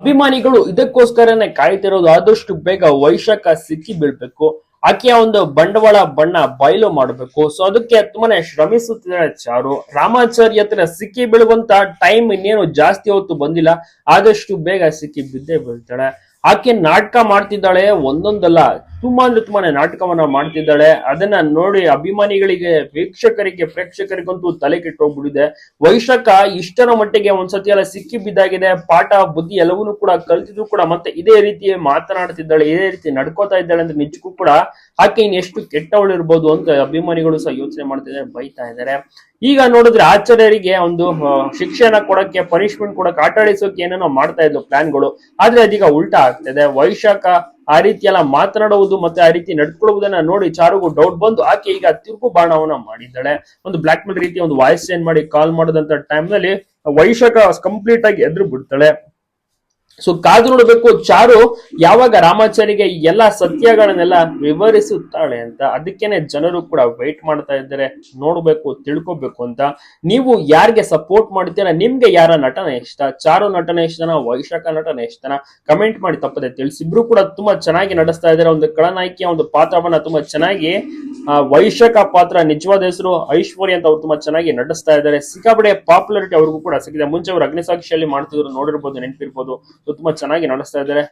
ಅಭಿಮಾನಿಗಳು ಇದಕ್ಕೋಸ್ಕರನೇ ಕಾಯ್ತಿರೋದು ಆದಷ್ಟು ಬೇಗ ವೈಶಾಖ ಸಿಕ್ಕಿ ಬೀಳ್ಬೇಕು. ಆಕೆಯ ಒಂದು ಬಂಡವಾಳ ಬಣ್ಣ ಬಯಲು ಮಾಡಬೇಕು. ಸೊ ಅದಕ್ಕೆ ತುಂಬಾನೇ ಶ್ರಮಿಸುತ್ತಿದ್ದಾರೆ ಚಾರು. ರಾಮಾಚಾರ್ಯ ಹತ್ರ ಸಿಕ್ಕಿ ಬೀಳುವಂತ ಟೈಮ್ ಇನ್ನೇನು ಜಾಸ್ತಿ ಹೊತ್ತು ಬಂದಿಲ್ಲ. ಆದಷ್ಟು ಬೇಗ ಸಿಕ್ಕಿ ಬಿದ್ದೇ ಬೀಳ್ತಾಳೆ. ಆಕೆ ನಾಟಕ ಮಾಡ್ತಿದ್ದಾಳೆ ಒಂದೊಂದಲ್ಲ. ತುಂಬಾ ಅಂದ್ರೆ ತುಂಬಾನೇ ನಾಟಕವನ್ನ ಮಾಡ್ತಿದ್ದಾಳೆ. ಅದನ್ನ ನೋಡಿ ಅಭಿಮಾನಿಗಳಿಗೆ ವೀಕ್ಷಕರಿಗೆ, ಪ್ರೇಕ್ಷಕರಿಗಂತೂ ತಲೆ ಕೆಟ್ಟೋಗ್ಬಿಟ್ಟಿದೆ. ವೈಶಾಖ ಇಷ್ಟರ ಮಟ್ಟಿಗೆ ಒಂದ್ಸತಿ ಎಲ್ಲ ಸಿಕ್ಕಿ ಬಿದ್ದಾಗಿದೆ. ಪಾಠ, ಬುದ್ಧಿ ಎಲ್ಲವನ್ನೂ ಕೂಡ ಕಲ್ತಿದ್ರು ಕೂಡ ಮತ್ತೆ ಇದೇ ರೀತಿ ಮಾತನಾಡ್ತಿದ್ದಾಳೆ, ಇದೇ ರೀತಿ ನಡ್ಕೋತಾ ಇದ್ದಾಳೆ ಅಂದ್ರೆ ನಿಜಕ್ಕೂ ಕೂಡ ಆಕೆ ಇನ್ ಎಷ್ಟು ಕೆಟ್ಟವಳಿರ್ಬೋದು ಅಂತ ಅಭಿಮಾನಿಗಳು ಸಹ ಯೋಚನೆ ಮಾಡ್ತಿದ್ದಾರೆ ಬೈತಾ ಇದ್ದಾರೆ. ಈಗ ನೋಡಿದ್ರೆ ಆಚಾರ್ಯರಿಗೆ ಒಂದು ಶಿಕ್ಷಣ ಕೊಡಕ್ಕೆ ಪನಿಷ್ಮೆಂಟ್ ಕೊಡಕ್ಕೆ ಆಟಾಡಿಸೋಕೆ ಏನೇನೋ ಮಾಡ್ತಾ ಇದ್ವು ಪ್ಲಾನ್ಗಳು. ಆದ್ರೆ ಅದೀಗ ಉಲ್ಟಾ ಆಗ್ತಿದೆ. ವೈಶಾಖ ಆ ರೀತಿ ಎಲ್ಲ ಮಾತನಾಡುವುದು ಮತ್ತೆ ಆ ರೀತಿ ನಡ್ಕೊಳ್ಳುವುದನ್ನ ನೋಡಿ ಚಾರುಗೂ ಡೌಟ್ ಬಂದು ಆಕೆ ಈಗ ತಿರುಗು ಬಾಣವನ್ನ ಮಾಡಿದ್ದಾಳೆ. ಒಂದು ಬ್ಲಾಕ್ ಮೇಲ್ ರೀತಿ ಒಂದು ವಾಯ್ಸ್ ಚೇಂಜ್ ಮಾಡಿ ಕಾಲ್ ಮಾಡೋದಂತ ಟೈಮ್ನಲ್ಲಿ ವೈಶಾಖ ಕಂಪ್ಲೀಟ್ ಆಗಿ ಎದ್ರು ಬಿಡ್ತಾಳೆ ಸೊ ಕಾದು ನೋಡಬೇಕು, ಚಾರು ಯಾವಾಗ ರಾಮಾಚಾರಿಗೆ ಎಲ್ಲ ಸತ್ಯಗಳನ್ನೆಲ್ಲ ವಿವರಿಸುತ್ತಾಳೆ ಅಂತ ಅದಕ್ಕೇನೆ ಜನರು ಕೂಡ ವೈಟ್ ಮಾಡ್ತಾ ಇದ್ದಾರೆ, ನೋಡ್ಬೇಕು, ತಿಳ್ಕೊಬೇಕು ಅಂತ. ನೀವು ಯಾರಿಗೆ ಸಪೋರ್ಟ್ ಮಾಡ್ತೀರಾ? ನಿಮ್ಗೆ ಯಾರ ನಟನೆ ಇಷ್ಟ? ಚಾರು ನಟನೆ ಇಷ್ಟನ ವೈಶಾಖ ನಟನೆ ಇಷ್ಟನ ಕಮೆಂಟ್ ಮಾಡಿ ತಪ್ಪದೆ ತಿಳಿಸಿ. ಇಬ್ರು ಕೂಡ ತುಂಬಾ ಚೆನ್ನಾಗಿ ನಡೆಸ್ತಾ ಇದ್ದಾರೆ. ಒಂದು ಕಳನಾಯಕಿಯ ಒಂದು ಪಾತ್ರವನ್ನ ತುಂಬಾ ಚೆನ್ನಾಗಿ ವೈಶಾಖ ಪಾತ್ರ ನಿಜವಾದ ಹೆಸರು ಐಶ್ವರ್ಯ ಅಂತ ಅವ್ರು ತುಂಬಾ ಚೆನ್ನಾಗಿ ನಡೆಸ್ತಾ ಇದ್ದಾರೆ. ಸಿಕ್ಕಾಬಡೆ ಪಾಪ್ಯುಲಾರಿಟಿ ಅವ್ರಿಗೂ ಕೂಡ ಸಿಕ್ಕಿದೆ. ಮುಂಚೆ ಅವರು ಅಗ್ನಿಸಾಕ್ಷಿಯಲ್ಲಿ ಮಾಡ್ತಿದ್ರು, ನೋಡಿರ್ಬೋದು, ನೆನಪಿರ್ಬೋದು. ತುಂಬಾ ಚೆನ್ನಾಗಿ ನಡೆಸ್ತಾ ಇದ್ದಾರೆ.